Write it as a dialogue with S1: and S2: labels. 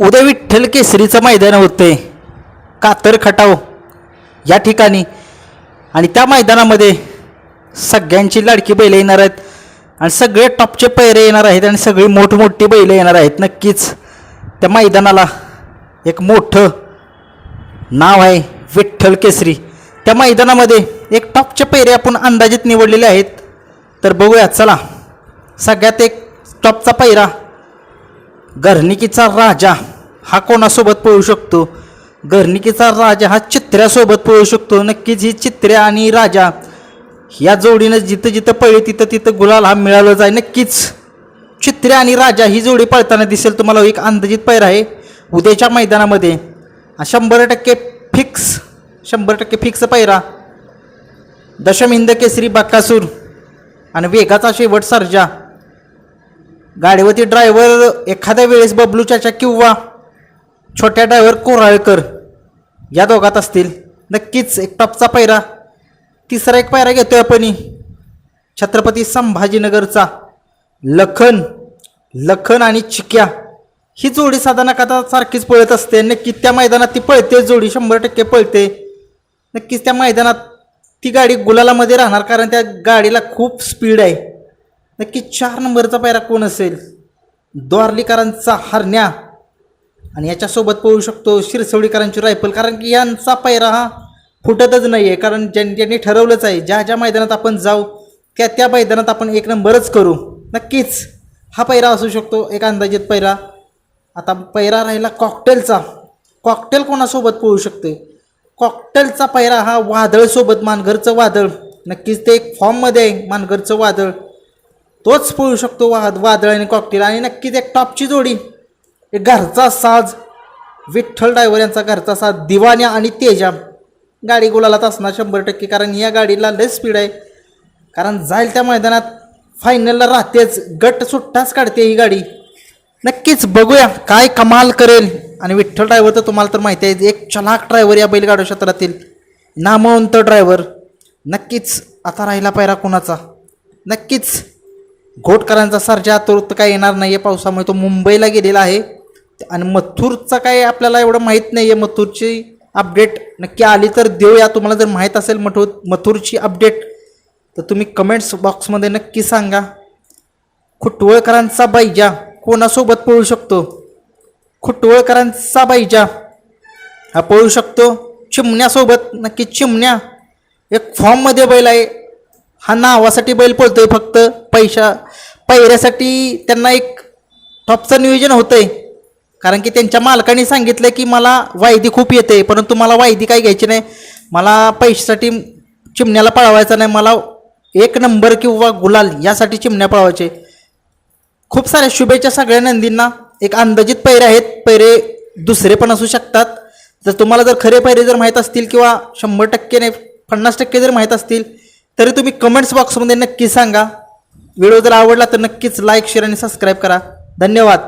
S1: उद्या विठ्ठल केसरीचं मैदान होते. कातर खटाव या ठिकाणी. आणि त्या मैदानामध्ये सगळ्यांची लाडकी बैलं येणार आहेत. आणि सगळे टॉपचे पैरे येणार आहेत आणि सगळी मोठमोठी बैलं येणार आहेत. नक्कीच त्या मैदानाला एक मोठं नाव आहे विठ्ठल केसरी. त्या मैदानामध्ये एक टॉपचे पैरे आपण अंदाजित निवडलेले आहेत. तर बघूया चला. सगळ्यात एक टॉपचा पैरा घरणिकीचा राजा हा कोणासोबत पळू शकतो? घरणिकीचा राजा हा चित्र्यासोबत पळू शकतो. नक्कीच ही चित्र्या आणि राजा या जोडीनं जिथं जिथं पळली तिथं तिथं गुलाल हा मिळाला जाईल नक्कीच चित्र्या आणि राजा ही जोडी पळताना दिसेल तुम्हाला. हो, एक अंदाजित पैर आहे. उद्याच्या मैदानामध्ये हा शंभर टक्के फिक्स शंभर टक्के फिक्स पैरा. दशमहिंद केसरी बाकासूर आणि वेगाचा शेवट सर्जा. गाडीवरती ड्रायव्हर एखाद्या वेळेस बबलू चाचा किंवा छोट्या ड्रायव्हर कोराळकर या दोघात असतील. नक्कीच एक टॉपचा पायरा तिसरा एक पायरा घेतोय आपण. छत्रपती संभाजीनगरचा लखन लखन आणि चिक्या ही जोडी साधारण आता सारखीच पळत असते. नक्कीच त्या मैदानात ती पळते जोडी शंभर टक्के पळते. नक्कीच त्या मैदानात ती गाडी गुलालामध्ये राहणार कारण त्या गाडीला खूप स्पीड आहे. नक्की चार नंबरचा पायरा कोण असेल? द्वारलीकरांचा हरण्या. आणि याच्यासोबत पळू शकतो शिरसवडीकरांची रायफल कारण की यांचा पायरा हा फुटतच नाही आहे कारण ज्यांनी ज्यांनी ठरवलंच आहे ज्या ज्या मैदानात आपण जाऊ त्या त्या मैदानात आपण एक नंबरच करू. नक्कीच हा पैरा असू शकतो एक अंदाजित पैरा आता पैरा राहिला कॉकटेलचा. कॉकटेल कोणासोबत पळू शकते? कॉकटेलचा पैरा हा वादळसोबत मानघरचं वादळ. नक्कीच ते एक फॉर्ममध्ये आहे मानघरचं वादळ. तोच पळू शकतो वाद वादळ आणि कॉकटेल आणि नक्कीच एक टॉपची जोडी. एक घरचा साज. विठ्ठल ड्रायव्हर यांचा घरचा साज. दिवाण्या आणि तेजा. गाडी गुलालात असणार शंभर टक्के कारण या गाडीला लय स्पीड आहे. कारण जाईल त्या मैदानात फायनलला राहतेच. गट सुट्टाच काढते ही गाडी. नक्कीच बघूया काय कमाल करेल. आणि विठ्ठल ड्रायव्हर तर तुम्हाला तर माहिती आहे एक चलाक ड्रायव्हर या बैलगाडा क्षेत्रातील. नामवंत ड्रायव्हर नक्कीच आता राहिला पायरा कोणाचा? नक्कीच घोटकरांचा सर्जा तो तर काय येणार नाही आहे पावसामुळे तो मुंबईला गेलेला आहे. आणि मथुरचा काय आपल्याला एवढं माहीत नाही आहे मथुरची अपडेट नक्की आली तर देऊया. तुम्हाला जर माहीत असेल मथुर मथुरची अपडेट तर तुम्ही कमेंट्स बॉक्समध्ये नक्की सांगा. खुटवळकरांचा बाईजा कोणासोबत पळू शकतो? खुटवळकरांचा बाईजा हा पळू शकतो. चिमण्यासोबत नक्की चिमण्या. एक फॉर्ममध्ये बैल आहे. हा नावासाठी बैल पळतोय फक्त. पैशा पैऱ्यासाठी त्यांना एक टॉपचं नियोजन होतंय. कारण की त्यांच्या मालकाने सांगितलं की मला वायदी खूप येते परंतु मला वायदी काही घ्यायची नाही. मला पैशासाठी चिमण्याला पळवायचा नाही. मला एक नंबर किंवा गुलाल यासाठी चिमण्या पळवायचे. खूप साऱ्या शुभेच्छा सगळ्या नंदींना. एक अंदाजित पैरे आहेत. पैरे दुसरे पण असू शकतात. जर तुम्हाला जर खरे पैरे जर माहीत असतील किंवा शंभर टक्के नाही पन्नास टक्के जर माहीत असतील तरी तुम्ही कमेंट्स बॉक्समध्ये नक्की सांगा. व्हिडिओ जर आवडला तर नक्कीच लाईक शेअर आणि सबस्क्राईब करा. धन्यवाद.